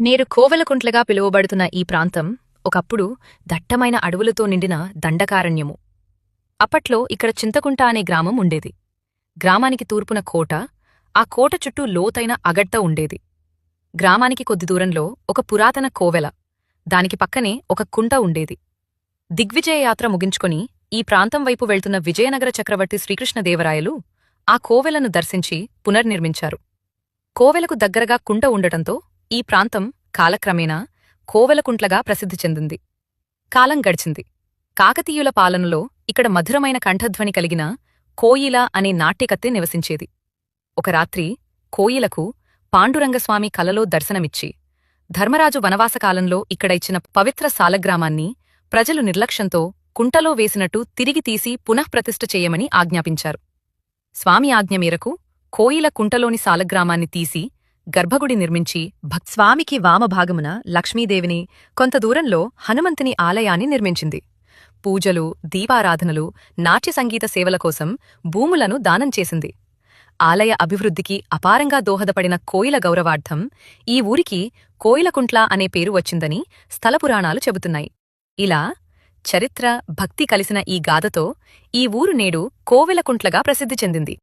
నేరు కోవెలకుంట్లగా పిలువబడుతున్న ఈ ప్రాంతం ఒకప్పుడు దట్టమైన అడవులతో నిండిన దండకారణ్యము. అప్పట్లో ఇక్కడ చింతకుంట అనే గ్రామం ఉండేది. గ్రామానికి తూర్పున కోట ఆ కోట చుట్టూ లోతైన అగట్ట ఉండేది. గ్రామానికి కొద్ది దూరంలో ఒక పురాతన కోవెల దానికి పక్కనే ఒక కుంట ఉండేది. దిగ్విజయ యాత్ర ముగించుకొని ఈ ప్రాంతం వైపు వెళ్తున్న విజయనగర చక్రవర్తి శ్రీకృష్ణదేవరాయలు ఆ కోవెలను దర్శించి పునర్నిర్మించారు. కోవెలకు దగ్గరగా కుంట ఉండటంతో ఈ ప్రాంతం కాలక్రమేణా కోవెలకుంట్లగా ప్రసిద్ధి చెందింది. కాలం గడిచింది. కాకతీయుల పాలనలో ఇక్కడ మధురమైన కంఠధ్వని కలిగిన కోయిల అనే నాట్యకత్తె నివసించేది. ఒక రాత్రి కోయిలకు పాండురంగస్వామి కలలో దర్శనమిచ్చి ధర్మరాజు వనవాసకాలంలో ఇక్కడ ఇచ్చిన పవిత్ర సాలగ్రామాన్ని ప్రజలు నిర్లక్ష్యంతో కుంటలో వేసినట్టు తిరిగి తీసి పునఃప్రతిష్ఠ చేయమని ఆజ్ఞాపించారు. స్వామి ఆజ్ఞ మేరకు కోయిల కుంటలోని సాలగ్రామాన్ని తీసి గర్భగుడి నిర్మించి భక్స్వామికి వామభాగమున లక్ష్మీదేవిని కొంత దూరంలో హనుమంతుని ఆలయాన్ని నిర్మించింది. పూజలు దీపారాధనలు నాట్య సంగీత సేవల కోసం భూములను దానం చేసింది. ఆలయ అభివృద్ధికి అపారంగా దోహదపడిన కోయిల గౌరవార్థం ఈ ఊరికి కోయిలకుంట్ల అనే పేరు వచ్చిందని స్థలపురాణాలు చెబుతున్నాయి. ఇలా చరిత్ర భక్తి కలిసిన ఈ గాథతో ఈ ఊరు నేడు కోవెలకుంట్లగా ప్రసిద్ధి చెందింది.